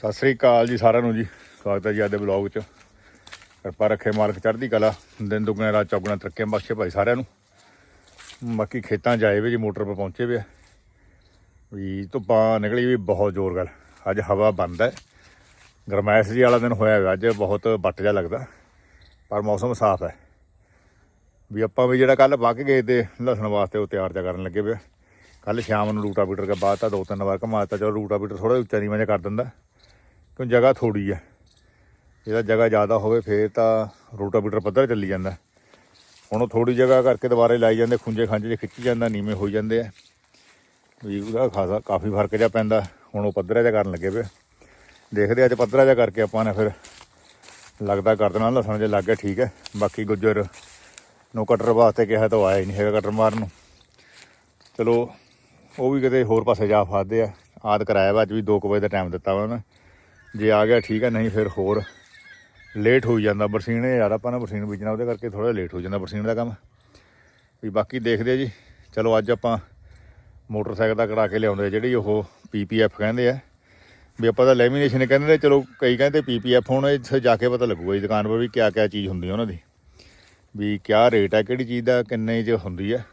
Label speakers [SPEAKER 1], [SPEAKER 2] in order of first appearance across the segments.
[SPEAKER 1] ਸਤਿ ਸ੍ਰੀ ਅਕਾਲ ਜੀ ਸਾਰਿਆਂ ਨੂੰ ਜੀ। ਸਵਾਗਤ ਹੈ ਜੀ ਅੱਜ ਦੇ ਬਲੌਗ 'ਚ। ਕਿਰਪਾ ਰੱਖੇ ਮਾਲਕ, ਚੜ੍ਹਦੀ ਕਲਾ। ਦਿਨ ਦੁਗਣਾ ਰਾਤ ਚੌਗਣਾ ਤਰੱਕੀਆਂ ਬਖਸ਼ੇ ਭਾਈ ਸਾਰਿਆਂ ਨੂੰ। ਬਾਕੀ ਖੇਤਾਂ ਜਾਏ ਆਏ ਵੇ ਜੀ, ਮੋਟਰ 'ਤੇ ਪਹੁੰਚੇ ਵੇ ਆ। ਵੀ ਧੁੱਪਾਂ ਨਿਕਲੀ ਵੀ ਬਹੁਤ ਜ਼ੋਰ ਗੱਲ। ਅੱਜ ਹਵਾ ਬੰਦ ਹੈ। ਗਰਮੈਸ਼ ਜੀ ਵਾਲਾ ਦਿਨ ਹੋਇਆ ਹੋਇਆ ਅੱਜ ਬਹੁਤ ਵੱਟ ਜਾ ਲੱਗਦਾ। ਪਰ ਮੌਸਮ ਸਾਫ਼ ਹੈ। ਵੀ ਆਪਾਂ ਵੀ ਜਿਹੜਾ ਕੱਲ ਵਗ ਗਏ ਤੇ ਲਸਣ ਵਾਸਤੇ ਉਹ ਤਿਆਰ ਜਾ ਕਰਨ ਲੱਗੇ ਵੇ ਕੱਲ ਸ਼ਾਮ ਨੂੰ ਰੂਟਾ ਬੀਟਰ ਕੇ ਬਾਅਦ ਤਾਂ ਦੋ ਤਿੰਨ ਵਾਰ ਘਮਾਤਾ ਚਲੋ ਰੂਟਾ ਬੀਟਰ ਥੋੜਾ ਉੱਚਾ ਨੀਵਾਂ ਜਿਹਾ ਕਰ ਦਿੰਦਾ। ਕਿਉਂ ਜਗ੍ਹਾ ਥੋੜੀ ਹੈ। ਇਹਦਾ ਜਗ੍ਹਾ ਜ਼ਿਆਦਾ ਹੋਵੇ ਫੇਰ ਤਾਂ ਰੂਟਾ ਬੀਟਰ ਪੱਧਰ ਚੱਲੀ ਜਾਂਦਾ। ਹੁਣ ਉਹ ਥੋੜੀ ਜਗ੍ਹਾ ਕਰਕੇ ਦੁਬਾਰੇ ਲਾਈ ਜਾਂਦੇ, ਖੁੰਝੇ ਖਾਂਝੇ ਜਿਹੇ ਖਿੱਚੀ ਜਾਂਦਾ, ਨੀਵੇਂ ਹੋਈ ਜਾਂਦੇ ਆ। ਵੀ ਉਹਦਾ ਖਾਸਾ ਕਾਫੀ ਫ਼ਰਕ ਜਿਹਾ ਪੈਂਦਾ, ਹੁਣ ਉਹ ਪੱਧਰਾ ਜਿਹਾ ਕਰਨ ਲੱਗੇ ਪਏ। ਦੇਖਦੇ ਅੱਜ ਪੱਧਰਾ ਜਿਹਾ ਕਰਕੇ ਆਪਾਂ ਨੇ ਫਿਰ ਲੱਗਦਾ ਕਰ ਦੇਣਾ, ਲਸਣ ਜੇ ਲੱਗ ਗਿਆ, ਠੀਕ ਹੈ। ਬਾਕੀ ਗੁੱਜਰ ਨੂੰ ਕਟਰ ਵਾਸਤੇ ਕਿਹਾ ਤਾਂ ਉਹ ਆਇਆ ਹੀ ਨਹੀਂ ਹੈਗਾ ਕਟਰ ਮਾਰਨ ਨੂੰ। ਚਲੋ, ਉਹ ਵੀ ਕਿਤੇ ਹੋਰ ਪਾਸੇ ਜਾ ਫਸਦੇ ਆ। ਆਦ ਕਰਾਇਆ ਵਾ, ਅੱਜ ਵੀ 2 ਵਜੇ ਦਾ ਟਾਈਮ ਦਿੱਤਾ ਵਾ ਉਹਨਾਂ। ਜੇ ਆ ਗਿਆ ਠੀਕ ਹੈ ਨਹੀਂ ਫਿਰ ਹੋਰ ਲੇਟ ਹੋਈ ਜਾਂਦਾ। ਬਰਸੀਨ ਯਾਰ, ਆਪਾਂ ਨੇ ਬਰਸੀਨ ਬੀਜਣਾ, ਉਹਦੇ ਕਰਕੇ ਥੋੜਾ ਲੇਟ ਹੋ ਜਾਂਦਾ ਬਰਸੀਨ ਦਾ ਕੰਮ। ਵੀ ਬਾਕੀ ਦੇਖਦੇ ਜੀ। ਚਲੋ ਅੱਜ ਆਪਾਂ ਮੋਟਰਸਾਈਕਲ ਦਾ ਕਰਾ ਕੇ ਲਿਆਉਂਦੇ ਜਿਹੜੀ ਉਹ ਪੀਪੀਐਫ ਕਹਿੰਦੇ ਆ। ਵੀ ਆਪਾਂ ਤਾਂ ਲੈਮੀਨੇਸ਼ਨ ਕਹਿੰਦੇ ਨੇ, ਚਲੋ ਕਈ ਕਹਿੰਦੇ ਪੀਪੀਐਫ ਹੁਣ ਇੱਥੇ ਜਾ ਕੇ ਪਤਾ ਲੱਗੂਗਾ ਜੀ ਦੁਕਾਨ 'ਤੇ ਵੀ ਕਿਆ ਕਿਆ ਚੀਜ਼ ਹੁੰਦੀ ਉਹਨਾਂ ਦੀ। ਵੀ ਕਿਆ ਰੇਟ ਹੈ ਕਿਹੜੀ ਚੀਜ਼ ਦਾ, ਕਿੰਨੇ ਚ ਹੁੰਦੀ ਹੈ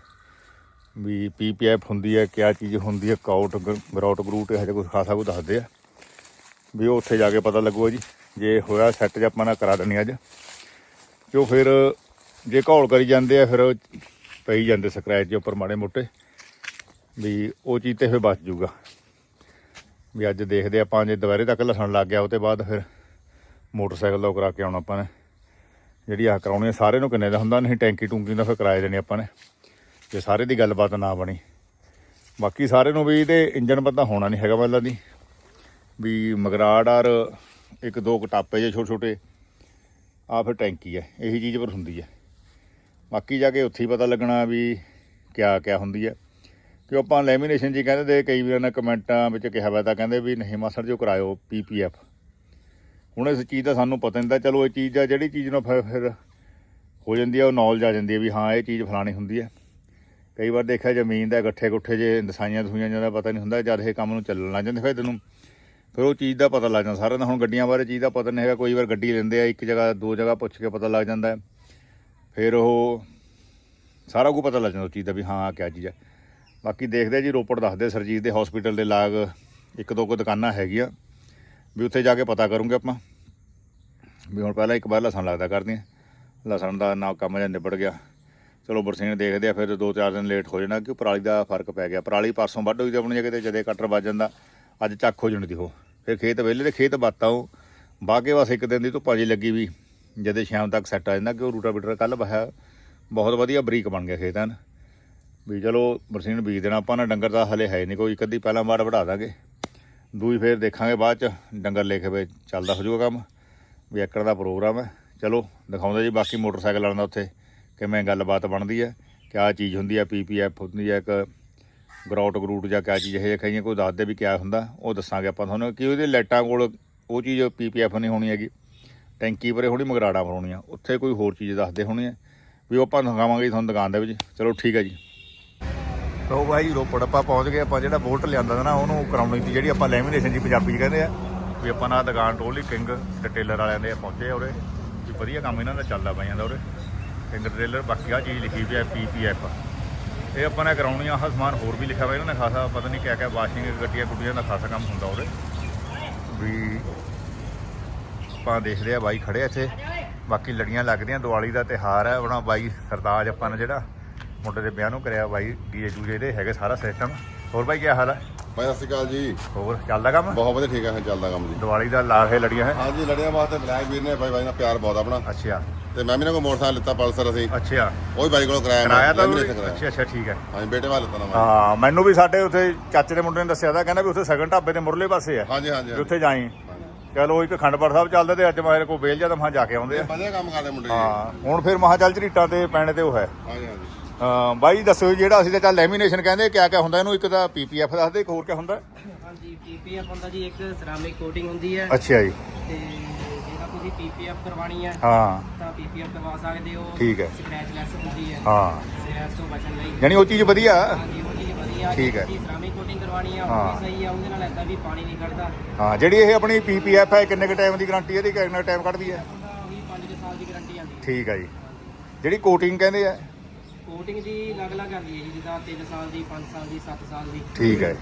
[SPEAKER 1] ਵੀ ਪੀਪੀਐਫ ਹੁੰਦੀ ਹੈ ਕਿਆ ਚੀਜ਼ ਹੁੰਦੀ ਹੈ ਕਾਊਟ ਗਰਾਊਟ ਗਰੂਟ ਇਹ ਜਿਹਾ ਕੁਝ ਖਾਸਾ ਕੁਝ ਦੱਸਦੇ ਆ। ਵੀ ਉਹ ਉੱਥੇ ਜਾ ਕੇ ਪਤਾ ਲੱਗੂਗਾ ਜੀ। ਜੇ ਹੋਇਆ ਸੈੱਟ ਜ ਆਪਾਂ ਨਾ ਕਰਾ ਦੇਣੀ ਅੱਜ। ਕਿਉਂ ਫਿਰ ਜੇ ਘੋਲ ਕਰੀ ਜਾਂਦੇ ਆ ਫਿਰ ਪਈ ਜਾਂਦੇ ਸਕ੍ਰੈਚ ਦੇ ਉੱਪਰ ਮਾੜੇ ਮੋਟੇ। ਵੀ ਉਹ ਚੀਜ਼ ਤੇ ਫਿਰ ਬਚ ਜੂਗਾ। ਵੀ ਅੱਜ ਦੇਖਦੇ ਆਪਾਂ ਜੇ ਦੁਬਾਰੇ ਤੱਕ ਲਸਣ ਲੱਗ ਗਿਆ ਉਹ ਤੇ ਬਾਅਦ ਫਿਰ ਮੋਟਰਸਾਈਕਲ ਦਾ ਕਰਾ ਕੇ ਆਉਣਾ ਆਪਾਂ ਨੇ। ਜਿਹੜੀ ਆ ਕਰਾਉਣੀ ਆ, ਸਾਰੇ ਨੂੰ ਕਿੰਨੇ ਦਾ ਹੁੰਦਾ ਨਹੀਂ ਟੈਂਕੀ ਟੂੰਕੀ ਦਾ ਫਿਰ ਕਿਰਾਏ ਦੇਣੀ ਆਪਾਂ ਨੇ। ਜੇ ਸਾਰੇ ਦੀ ਗੱਲਬਾਤ ਨਾ ਬਣੀ। ਬਾਕੀ ਸਾਰੇ ਨੂੰ ਵੀ ਇਹਦੇ ਇੰਜਨ ਪਤਾ ਹੋਣਾ ਨਹੀਂ ਹੈਗਾ ਪਹਿਲਾਂ ਦੀ। ਵੀ ਮਗਰਾੜ ਔਰ ਇੱਕ ਦੋ ਕਟਾਪੇ ਜੇ ਛੋਟੇ ਛੋਟੇ ਆ ਫਿਰ ਟੈਂਕੀ ਹੈ, ਇਹੀ ਚੀਜ਼ ਪਰ ਹੁੰਦੀ ਹੈ। ਬਾਕੀ ਜਾ ਕੇ ਉੱਥੇ ਹੀ ਪਤਾ ਲੱਗਣਾ ਵੀ ਕਿਆ ਕਿਆ ਹੁੰਦੀ ਹੈ। ਕਿ ਆਪਾਂ ਲੈਮੀਨੇਸ਼ਨ ਜੀ ਕਹਿੰਦੇ ਤੇ ਕਈ ਵਾਰ ਨੇ ਕਮੈਂਟਾਂ ਵਿੱਚ ਕਿਹਾ ਵਾ ਤਾਂ ਕਹਿੰਦੇ ਵੀ ਨਹੀਂ ਮਾਸਟਰ ਜੀ ਉਹ ਕਰਾਇਓ ਪੀਪੀਐਫ ਹੁਣ ਇਸ ਚੀਜ਼ ਦਾ ਸਾਨੂੰ ਪਤਾ ਨਹੀਂ ਤਾਂ ਚਲੋ ਇਹ ਚੀਜ਼ ਆ, ਜਿਹੜੀ ਚੀਜ਼ ਨੂੰ ਫਿਰ ਫਿਰ ਹੋ ਜਾਂਦੀ ਆ, ਉਹ ਨੌਲੇਜ ਆ ਜਾਂਦੀ ਹੈ ਵੀ ਹਾਂ, ਇਹ ਚੀਜ਼ ਫਲਾਣੀ ਹੁੰਦੀ ਹੈ। ਕਈ ਵਾਰ ਦੇਖਿਆ ਜ਼ਮੀਨ ਦਾ ਗੱਠੇ ਗੁੱਠੇ ਜੇ ਦਸਾਈਆਂ ਦਸੂਈਆਂ ਜਾਂਦਾ ਪਤਾ ਨਹੀਂ ਹੁੰਦਾ, ਜਦ ਇਹ ਕੰਮ ਨੂੰ ਚੱਲਣ ਲੱਗ ਜਾਂਦੇ ਫਿਰ ਤੈਨੂੰ ਫਿਰ ਉਹ ਚੀਜ਼ ਦਾ ਪਤਾ ਲੱਗ ਜਾਂਦਾ। ਸਾਰਿਆਂ ਦਾ ਹੁਣ ਗੱਡੀਆਂ ਬਾਰੇ ਚੀਜ਼ ਦਾ ਪਤਾ ਨਹੀਂ ਹੈਗਾ। ਕੋਈ ਵਾਰ ਗੱਡੀ ਲੈਂਦੇ ਆ, ਇੱਕ ਜਗ੍ਹਾ, ਦੋ ਜਗ੍ਹਾ ਪੁੱਛ ਕੇ ਪਤਾ ਲੱਗ ਜਾਂਦਾ ਫਿਰ ਉਹ ਸਾਰਾ ਕੁਝ ਪਤਾ ਲੱਗ ਜਾਂਦਾ ਉਸ ਚੀਜ਼ ਦਾ ਵੀ ਹਾਂ ਕਿਆ ਚੀਜ਼ ਹੈ ਬਾਕੀ ਦੇਖਦੇ ਜੀ, ਰੋਪੜ ਦੱਸਦੇ ਸਰਜੀਤ ਦੇ ਹਸਪੀਟਲ ਦੇ ਲਾਗ। ਇੱਕ ਦੋ ਕੁ ਦੁਕਾਨਾਂ ਹੈਗੀਆਂ। ਵੀ ਉੱਥੇ ਜਾ ਕੇ ਪਤਾ ਕਰੂੰਗੇ ਆਪਾਂ। ਵੀ ਹੁਣ ਪਹਿਲਾਂ ਇੱਕ ਵਾਰ ਲਸਣ ਲੱਗਦਾ ਕਰਦੇ ਆ ਲਸਣ ਦਾ ਨਾ ਕੰਮ ਜਾਂ ਨਿਬੜ ਗਿਆ। ਚਲੋ ਬਰਸੀਨ ਦੇਖਦੇ ਆ, ਫਿਰ ਦੋ ਚਾਰ ਦਿਨ ਲੇਟ ਹੋ ਜਾਣਾ ਕਿ ਪਰਾਲੀ ਦਾ ਫ਼ਰਕ ਪੈ ਗਿਆ। ਪਰਾਲੀ ਪਰਸੋਂ ਵੱਢ ਹੋਈ ਤੇ ਆਪਣੀ ਜਗ੍ਹਾ ਤੇ ਜਦੇ ਕਟਰ ਵੱਜ ਜਾਂਦਾ। ਅੱਜ ਚੱਕ ਹੋ ਜਾਣੀ ਦਿਓ ਫਿਰ ਖੇਤ ਵਿਹਲੇ ਤੇ ਖੇਤ ਬਾਤਾਂ ਉਹ। ਬਾਗੇ ਬਸ ਇੱਕ ਦਿਨ ਦੀ ਧੁੱਪਾਂ ਜੀ ਲੱਗੀ ਵੀ, ਜਦੇ ਸ਼ਾਮ ਤੱਕ ਸੈੱਟ ਆ ਜਾਂਦਾ ਕਿ ਉਹ ਰੂਟਾ ਬੀਟਰ ਕੱਲ ਬਹਿਆ ਬਹੁਤ ਵਧੀਆ ਬਰੀਕ ਬਣ ਗਿਆ ਖੇਤਾਂ। ਹਨ ਵੀ ਚਲੋ ਬਰਸੀਨ ਬੀਜ ਦੇਣਾ, ਆਪਾਂ ਨਾ ਡੰਗਰ ਦਾ ਹਲੇ ਹੈ ਨਹੀਂ ਕੋਈ ਇੱਕ ਅੱਧੀ ਪਹਿਲਾਂ ਵਾਰ ਵਢਾ ਦਾਂਗੇ। ਦੂਈ ਫੇਰ ਦੇਖਾਂਗੇ ਬਾਅਦ ਚ, ਡੰਗਰ ਲੈ ਕੇ ਵੇ ਚੱਲਦਾ ਹੋ ਜਾਊਗਾ ਕੰਮ। ਵੀ ਏਕੜ ਦਾ ਪ੍ਰੋਗਰਾਮ ਹੈ। ਚਲੋ, ਦਿਖਾਉਂਦੇ ਜੀ ਬਾਕੀ ਮੋਟਰਸਾਈਕਲ ਵਾਲਿਆਂ ਦਾ ਉੱਥੇ ਕਿਵੇਂ ਗੱਲਬਾਤ ਬਣਦੀ ਹੈ, ਕਿਆ ਚੀਜ਼ ਹੁੰਦੀ ਹੈ ਪੀਪੀਐਫ ਹੁੰਦੀ ਹੈ, ਇੱਕ ਗਰਾਊਟ ਗਰੂਟ ਜਾਂ ਕਿਆ ਚੀਜ਼, ਇਹ ਕਹੀਆਂ, ਕੋਈ ਦੱਸਦੇ ਵੀ ਕਿਆ ਹੁੰਦਾ, ਉਹ ਦੱਸਾਂਗੇ ਆਪਾਂ ਤੁਹਾਨੂੰ ਕਿ ਉਹਦੇ ਲਾਈਟਾਂ ਕੋਲ ਉਹ ਚੀਜ਼ ਪੀਪੀਐਫ ਨਹੀਂ ਹੋਣੀ ਹੈਗੀ। ਟੈਂਕੀ ਪਰੇ ਹੋਣੀ ਮਗਰਾੜਾ ਬਣਾਉਣੀ ਆ ਉੱਥੇ ਕੋਈ ਹੋਰ ਚੀਜ਼ ਦੱਸਦੇ ਹੋਣੀ ਆ। ਵੀ ਉਹ ਆਪਾਂ ਦਿਖਾਵਾਂਗੇ ਤੁਹਾਨੂੰ ਦੁਕਾਨ ਦੇ ਵਿੱਚ। ਚਲੋ ਠੀਕ ਹੈ ਜੀ। ਲੋ ਭਾਈ, ਰੋਪੜ ਆਪਾਂ ਪਹੁੰਚ ਗਏ, ਆਪਾਂ ਜਿਹੜਾ ਬੋਲਟ ਲਿਆਂਦਾ ਤਾ ਨਾ, ਉਹਨੂੰ ਕਰਾਉਣੀ ਸੀ ਜਿਹੜੀ ਆਪਾਂ ਲੈਮੀਨੇਸ਼ਨ ਜੀ ਪੰਜਾਬੀ ਚ ਕਹਿੰਦੇ ਆ। ਵੀ ਆਪਾਂ ਨਾ ਦੁਕਾਨ ਟੋਲੀ ਕਿੰਗ ਡਿਟੇਲਰ ਵਾਲਿਆਂ ਦੇ ਪਹੁੰਚੇ ਉਰੇ। ਵੀ ਵਧੀਆ ਕੰਮ ਇਹਨਾਂ ਦਾ ਚੱਲਦਾ ਪਿਆ ਜਾਂਦਾ ਉਰੇ। ਕਿੰਗ ਡਿਟੇਲਰ ਬਾਕੀ ਆ ਚੀਜ਼ ਲਿਖੀ ਵੀ ਆ ਪੀਪੀਐਫ ਇਹ ਆਪਾਂ ਨੇ ਕਰਾਉਣੀ ਆ ਆਹ ਸਮਾਨ ਹੋਰ ਵੀ ਲਿਖਿਆ ਹੋਇਆ ਇਹਨਾਂ ਨੇ ਖਾਸਾ ਪਤਾ ਨਹੀਂ ਕਿਆ ਕਿਆ ਵਾਸ਼ਿੰਗ ਗੱਡੀਆਂ ਗੁੱਡੀਆਂ ਦਾ ਖਾਸਾ ਕੰਮ ਹੁੰਦਾ ਉਰੇ ਵੀ ਆਪਾਂ ਦੇਖਦੇ ਆ ਬਾਈ ਖੜੇ ਇੱਥੇ। ਬਾਕੀ ਲੜੀਆਂ ਲੱਗਦੀਆਂ ਦੀਵਾਲੀ ਦਾ ਤਿਹਾਰ ਹੈ ਆਪਣਾ ਬਾਈ ਸਰਤਾਜ ਆਪਾਂ ਨੇ ਜਿਹੜਾ ਮੁੰਡੇ ਦੇ ਵਿਆਹ ਨੂੰ ਕਰਿਆ ਬਾਈ ਡੀਜੇ ਜੂਜੇ ਦੇ ਹੈਗੇ ਸਾਰਾ ਸਿਸਟਮ ਹੋਰ ਬਾਈ ਕੀ ਹਾਲ ਹੈ
[SPEAKER 2] ਭਾਈ ਸਤਿ ਸ਼੍ਰੀ ਅਕਾਲ ਜੀ।
[SPEAKER 1] ਹੋਰ ਚੱਲਦਾ ਕੰਮ?
[SPEAKER 2] ਬਹੁਤ ਵਧੀਆ ਠੀਕ ਹੈ ਚੱਲਦਾ ਕੰਮ ਜੀ।
[SPEAKER 1] ਦੀਵਾਲੀ ਦਾ ਲਾ ਕੇ ਲੜੀਆਂ ਹੈ।
[SPEAKER 2] ਹਾਂਜੀ ਲੜਿਆ ਵਾਸਤੇ ਬਲੈਕ ਵੀਰ ਨੇ ਭਾਈ ਭਾਈ ਨਾਲ ਪਿਆਰ ਬਹੁਤ ਆਪਣਾ।
[SPEAKER 1] ਅੱਛਾ।
[SPEAKER 2] ਤੇ ਮੈਂ ਵੀ ਨਾ ਕੋ ਮੋਟਰਸਾਈਕਲ ਲਿੱਤਾ ਪਲਸਰ ਅਸੀਂ।
[SPEAKER 1] ਅੱਛਾ।
[SPEAKER 2] ਉਹ ਵੀ ਬਾਈ ਕੋਲੋਂ ਕਰਾਇਆ ਮੈਂ,
[SPEAKER 1] ਕਰਾਇਆ ਤਾਂ। ਅੱਛਾ ਅੱਛਾ ਠੀਕ ਹੈ।
[SPEAKER 2] ਹਾਂਜੀ ਬੇਟੇ ਵਾਲਾ ਲਿੱਤਾ ਨਾ ਮੈਂ।
[SPEAKER 1] ਹਾਂ ਮੈਨੂੰ ਵੀ ਸਾਡੇ ਉੱਥੇ ਚਾਚੇ ਦੇ ਮੁੰਡੇ ਨੇ ਦੱਸਿਆ ਤਾਂ ਕਹਿੰਦਾ ਵੀ ਉੱਥੇ ਸਗਨ ਢਾਬੇ ਦੇ ਮੁਰਲੇ ਪਾਸੇ ਹੈ
[SPEAKER 2] ਹਾਂਜੀ ਹਾਂਜੀ
[SPEAKER 1] ਵੀ। ਉੱਥੇ ਜਾਈ। ਚਲੋ ਇੱਕ ਖੰਡਪੜ ਸਾਹਿਬ ਚੱਲਦੇ ਤੇ ਅੱਜ ਮੇਰੇ ਕੋਲ ਵੇਲ ਜਾਂ ਤਾਂ ਜਾ ਕੇ ਆਉਂਦੇ ਆ।
[SPEAKER 2] ਵਧੀਆ ਕੰਮ ਕਰਦੇ ਮੁੰਡੇ
[SPEAKER 1] ਹਾਂ ਹੁਣ ਫਿਰ ਮਹਾਂ ਚੱਲ ਝਰੀਟਾਂ ਤੇ ਪੈਣ ਤੇ ਉਹ ਹੈ।
[SPEAKER 2] ਹਾਂਜੀ ਹਾਂਜੀ।
[SPEAKER 1] ਹਾਂ ਬਾਈ ਦੱਸੋ ਜਿਹੜਾ ਅਸੀਂ ਤਾਂ ਚੱਲ ਲੈਮੀਨੇਸ਼ਨ ਕਹਿੰਦੇ ਕਿਆ ਕਿਆ ਹੁੰਦਾ ਇਹਨੂੰ? ਇੱਕ ਤਾਂ ਪੀਪੀਐਫ ਦੱਸਦੇ ਇੱਕ ਹੋਰ ਕਿਆ ਹੁੰਦਾ?
[SPEAKER 3] ਹਾਂਜੀ ਪੀਪੀਐਫ ਹੁੰਦਾ ਜੀ ਇੱਕ ਸਰਾਮਿਕ ਕੋਟਿੰਗ ਹੁੰਦੀ ਹੈ।
[SPEAKER 1] ਅੱਛਾ ਜੀ।
[SPEAKER 3] ਤੇ ਜਿਹੜਾ ਤੁਸੀਂ ਪੀਪੀਐਫ ਕਰਵਾਣੀ ਹੈ
[SPEAKER 1] ਹਾਂ।
[SPEAKER 3] ਤਾਂ ਪੀਪੀਐਫ ਕਰਵਾ ਸਕਦੇ ਹੋ
[SPEAKER 1] ਠੀਕ ਹੈ।
[SPEAKER 3] ਸਕ੍ਰੈਚ ਲੈਸ ਹੁੰਦੀ ਹੈ।
[SPEAKER 1] ਹਾਂ।
[SPEAKER 3] ਸਕ੍ਰੈਚ ਤੋਂ ਬਚਣ ਲਈ
[SPEAKER 1] ਯਾਨੀ ਉਹ ਚੀਜ਼ ਵਧੀਆ।
[SPEAKER 3] ਹਾਂਜੀ ਉਹ ਚੀਜ਼ ਵਧੀਆ।
[SPEAKER 1] ਠੀਕ ਹੈ।
[SPEAKER 3] ਤੁਸੀਂ ਸਰਾਮਿਕ ਕੋਟਿੰਗ ਕਰਵਾਉਣੀ ਆ
[SPEAKER 1] ਹਾਂ।
[SPEAKER 3] ਉਹ ਵੀ ਸਹੀ ਆ ਉਹਦੇ ਨਾਲ ਏਦਾਂ ਵੀ ਪਾਣੀ ਨਹੀਂ ਖੜਦਾ
[SPEAKER 1] ਹਾਂ ਜਿਹੜੀ ਇਹ ਆਪਣੀ ਪੀਪੀਐਫ ਹੈ ਕਿੰਨੇ ਕ ਟਾਈਮ ਦੀ ਗਾਰੰਟੀ ਇਹਦੀ? ਕਿੰਨਾ ਟਾਈਮ ਕੱਢਦੀ ਹੈ?
[SPEAKER 3] ਉਹਦਾ ਉਹੀ 5 ਸਾਲ ਦੀ ਗਾਰੰਟੀ ਆਉਂਦੀ ਹੈ।
[SPEAKER 1] ਠੀਕ ਹੈ ਜੀ। ਜਿਹੜੀ ਕੋਟਿੰਗ ਕਹਿੰਦੇ ਆ?
[SPEAKER 3] ਕੋਟਿੰਗ ਦੀ ਅਲੱਗ-ਅਲੱਗ ਆਉਂਦੀ ਹੈ ਜੀ ਜਿੱਦਾਂ 3 ਸਾਲ ਦੀ 5 ਸਾਲ ਦੀ 7 ਸਾਲ ਦੀ।
[SPEAKER 1] ਠੀਕ ਹੈ।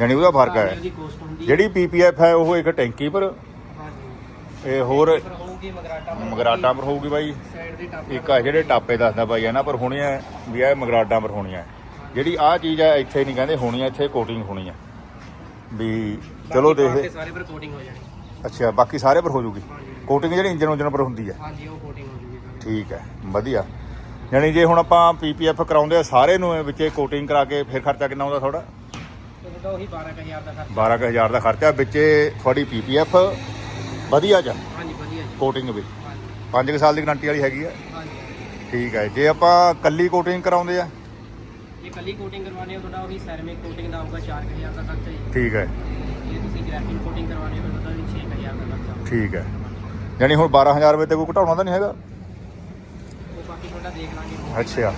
[SPEAKER 1] ਯਾਨੀ ਉਹਦਾ ਫ਼ਰਕ ਹੈ।
[SPEAKER 3] ਉਹਦੀ ਕੋਸਟ ਹੁੰਦੀ ਹੈ।
[SPEAKER 1] ਜਿਹੜੀ ਪੀਪੀਐਫ ਹੈ ਉਹ ਇੱਕ ਟੈਂਕੀ ਪਰ ਇਹ ਹੋਰ
[SPEAKER 3] ਹੋਊਗੀ ਮਗਰਾਟਾ
[SPEAKER 1] ਮਗਰਾਟਾਂ ਪਰ ਹੋਊਗੀ ਬਾਈ।
[SPEAKER 3] ਸਾਈਡ ਦੇ ਟਾਪ
[SPEAKER 1] ਇੱਕ ਆ ਜਿਹੜੇ ਟਾਪੇ ਦੱਸਦਾ ਬਾਈ ਇਹਨਾਂ ਪਰ ਹੋਣੀ ਹੈ ਵੀ ਇਹ ਮਗਰਾਟਾਂ ਪਰ ਹੋਣੀ ਹੈ ਜਿਹੜੀ ਆਹ ਚੀਜ਼ ਹੈ ਇੱਥੇ ਨਹੀਂ ਕਹਿੰਦੇ ਹੋਣੀ ਹੈ ਇੱਥੇ ਕੋਟਿੰਗ ਹੋਣੀ ਹੈ ਵੀ ਚਲੋ ਦੇਖ।
[SPEAKER 3] ਸਾਰੇ ਪਰ ਕੋਟਿੰਗ ਹੋ ਜਾਣੀ।
[SPEAKER 1] ਅੱਛਾ ਬਾਕੀ ਸਾਰੇ ਪਰ ਹੋ ਜੂਗੀ। ਕੋਟਿੰਗ ਜਿਹੜੀ ਇੰਜਨ ਉਂਜਨ ਪਰ ਹੁੰਦੀ ਹੈ
[SPEAKER 3] ਹਾਂਜੀ ਉਹ ਕੋਟਿੰਗ ਹੋ ਜੂਗੀ ਸਾਰੀ।
[SPEAKER 1] ਠੀਕ ਹੈ ਵਧੀਆ। ਯਾਨੀ ਜੇ ਹੁਣ ਆਪਾਂ ਪੀਪੀਐਫ ਕਰਾਉਂਦੇ ਆ ਸਾਰੇ ਨੂੰ ਇਹ ਵਿੱਚੇ ਕੋਟਿੰਗ ਕਰਾ ਕੇ ਫਿਰ ਖਰਚਾ ਕਿੰਨਾ ਆਉਂਦਾ ਥੋੜਾ
[SPEAKER 3] ਤੇ ਉਹਦਾ ਉਹੀ 12000 ਦਾ ਖਰਚਾ।
[SPEAKER 1] 12000 ਦਾ ਖਰਚਾ ਵਿੱਚੇ ਤੁਹਾਡੀ ਪੀਪੀਐਫ ਵਧੀਆ ਚ
[SPEAKER 3] ਹਾਂਜੀ ਵਧੀਆ ਜੀ।
[SPEAKER 1] ਕੋਟਿੰਗ ਵੀ।
[SPEAKER 3] ਹਾਂਜੀ।
[SPEAKER 1] 5 ਸਾਲ ਦੀ ਗਾਰੰਟੀ ਵਾਲੀ ਹੈਗੀ ਆ?
[SPEAKER 3] ਹਾਂਜੀ।
[SPEAKER 1] ਠੀਕ ਹੈ ਜੇ। ਆਪਾਂ ਕੱਲੀ ਕੋਟਿੰਗ ਕਰਾਉਂਦੇ ਆ?
[SPEAKER 3] ਜੇ ਕੱਲੀ ਕੋਟਿੰਗ ਕਰਵਾਉਣੀ ਹੋ ਤੁਹਾਡਾ ਉਹੀ ਸੈਰਮਿਕ ਕੋਟਿੰਗ ਦਾ ਆਊਗਾ 4000 ਦਾ ਖਰਚਾ ਜੀ।
[SPEAKER 1] ਠੀਕ ਹੈ
[SPEAKER 3] ਜੇ। ਤੁਸੀਂ ਗ੍ਰੈਫਿਕ ਕੋਟਿੰਗ ਕਰਵਾਉਣੀ ਹੋ ਤੁਹਾਡਾ ਵੀ 6000 ਦਾ ਖਰਚਾ
[SPEAKER 1] ਠੀਕ ਹੈ ਯਾਨੀ ਹੁਣ 12000 ਰੁਪਏ ਤੇ ਕੋਈ ਘਟਾਉਣਾ ਤਾਂ ਨਹੀਂ ਹੈਗਾ?
[SPEAKER 3] ਉਹ ਬਾਕੀ ਤੁਹਾਡਾ ਦੇਖ ਲਾਂਗੇ।
[SPEAKER 1] ਅੱਛਾ।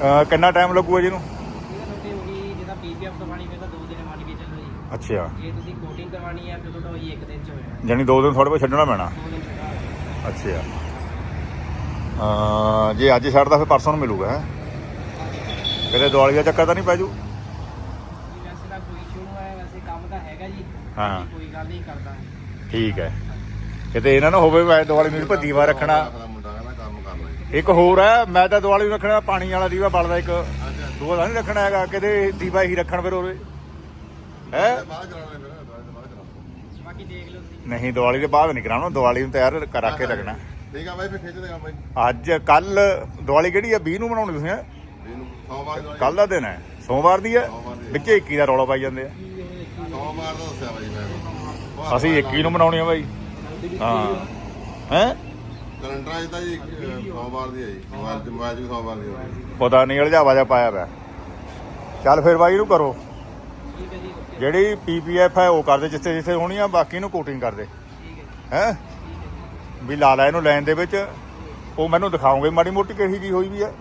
[SPEAKER 1] ਅਹ ਕਿੰਨਾ ਟਾਈਮ ਲੱਗੂਗਾ ਜੀ ਨੂੰ
[SPEAKER 3] ਇਹ ਤੁਹਾਡੇ ਉਹੀ ਜਿਹਦਾ ਪੀਪੀਐਫ ਕਰਵਾਉਣੀ ਫਿਰ ਤਾਂ ਦੋ ਦਿਨ ਮੰਨ ਕੇ ਚੱਲੋ ਜੀ
[SPEAKER 1] ਅੱਛਾ।
[SPEAKER 3] ਜੇ ਤੁਸੀਂ ਕੋਟਿੰਗ ਕਰਵਾਉਣੀ ਹੈ ਫਿਰ ਤੁਹਾਡਾ ਉਹੀ ਇੱਕ ਦਿਨ ਚ ਹੋ ਜਾਣਾ
[SPEAKER 1] ਯਾਨੀ ਦੋ ਦਿਨ ਤੁਹਾਡੇ ਕੋਲ ਛੱਡਣਾ ਪੈਣਾ।
[SPEAKER 3] ਦੋ ਦਿਨ ਛੱਡਾ
[SPEAKER 1] ਅੱਛਾ। ਅਹ ਜੇ ਅੱਜ ਛੱਡਦਾ ਫਿਰ ਪਰਸੋਂ ਨੂੰ ਮਿਲੂਗਾ ਹੈ? ਕਿਤੇ ਦਿਵਾਲੀ ਦਾ ਚੱਕਰ ਤਾਂ ਨਹੀਂ ਪੈ ਜੂ?
[SPEAKER 3] ਜੀ ਵੈਸੇ ਤਾਂ ਕੋਈ ਇਸ਼ੂ ਨਹੀਂ ਹੈ ਵੈਸੇ ਕੰਮ ਤਾਂ ਹੈਗਾ ਜੀ।
[SPEAKER 1] ਹਾਂ।
[SPEAKER 3] ਕੋਈ ਗੱਲ ਨਹੀਂ ਕਰਦਾ
[SPEAKER 1] ਠੀਕ ਹੈ। ਕਿਤੇ ਇਹਨਾਂ ਨੂੰ ਹੋਵੇ ਮੈਂ ਦਿਵਾਲੀ ਨੂੰ ਭੱਦੀ ਵਾ ਰੱਖਣਾ।
[SPEAKER 2] ਆਪਣਾ ਮੁੰਡਾ ਕਹਿੰਦਾ ਕੰਮ ਕਰ ਲੈ।
[SPEAKER 1] ਇੱਕ ਹੋਰ ਹੈ ਮੈਂ ਤਾਂ ਦਿਵਾਲੀ ਨੂੰ ਰੱਖਣਾ ਪਾਣੀ ਵਾਲਾ ਦੀਵਾ ਬਲਦਾ ਇੱਕ। ਦੂਆ ਨਹੀਂ ਰੱਖਣਾ ਹੈਗਾ ਕਿਤੇ ਦੀਵਾ ਹੀ ਰੱਖਣ ਫਿਰ ਉਹਦੇ। ਹੈ?
[SPEAKER 3] ਬਾਕੀ ਦੇਖ ਲਓ
[SPEAKER 1] ਨਹੀਂ ਦਿਵਾਲੀ ਦੇ ਬਾਅਦ ਨਹੀਂ ਕਰਾਉਣਾ ਦਿਵਾਲੀ ਨੂੰ ਤਿਆਰ ਕਰਾ ਕੇ ਰੱਖਣਾ।
[SPEAKER 2] ਠੀਕ ਆ ਬਾਈ ਫਿਰ ਖਿੱਚ ਦੇਗਾ ਬਾਈ।
[SPEAKER 1] ਅੱਜ ਕੱਲ ਦਿਵਾਲੀ ਕਿਹੜੀ ਹੈ 20 ਨੂੰ ਮਨਾਉਣੀ ਤੁਸੀਂ ਹੈਂ?
[SPEAKER 2] ਸੋਮਵਾਰ ਦਾ
[SPEAKER 1] ਕੱਲ ਦਾ ਦਿਨ ਹੈ। ਸੋਮਵਾਰ ਦੀ ਹੈ?
[SPEAKER 2] ਸੋਮਵਾਰ ਦੀ।
[SPEAKER 1] ਵਿੱਚੇ 21 ਦਾ ਰੌਲਾ ਪਾਈ ਜਾਂਦੇ ਆ।
[SPEAKER 2] ਸੋਮਵਾਰ ਦਾ ਦੱਸਿਆ ਬਾਈ ਮੈਂ।
[SPEAKER 1] ਅਸੀਂ 21 ਨੂੰ ਮਨਾਉਣੀ ਆ ਬਾਈ। ਹਾਂ। ਹੈ?
[SPEAKER 2] ਕੈਲੰਡਰ ਅੱਜ ਤਾਂ ਜੀ ਸੋਮਵਾਰ ਦੀ ਹੈ ਜੀ। ਮੋਬਾਈਲ ਵੀ ਸੋਮਵਾਰ ਦੀ ਹੋਣੀ
[SPEAKER 1] ਪਤਾ ਨਹੀਂ ਅਲਝਾਵਾ ਜਾ ਪਾਇਆ ਪਿਆ। ਚੱਲ ਫਿਰ ਬਾਈ ਇਹਨੂੰ ਕਰੋ। ਜਿਹੜੀ ਪੀਪੀਐਫ ਹੈ ਉਹ ਕਰਦੇ ਜਿੱਥੇ ਜਿੱਥੇ ਹੋਣੀ ਆ ਬਾਕੀ ਨੂੰ ਕੋਟਿੰਗ ਕਰਦੇ।
[SPEAKER 3] ਹੈ
[SPEAKER 1] ਵੀ ਲਾ ਲੈ ਇਹਨੂੰ ਲਾਈਨ ਦੇ ਵਿੱਚ। ਉਹ ਮੈਨੂੰ ਦਿਖਾਓਗੇ ਮਾੜੀ ਮੋਟੀ ਕਿਹੜੀ ਜੀ ਹੋਈ ਵੀ ਹੈ।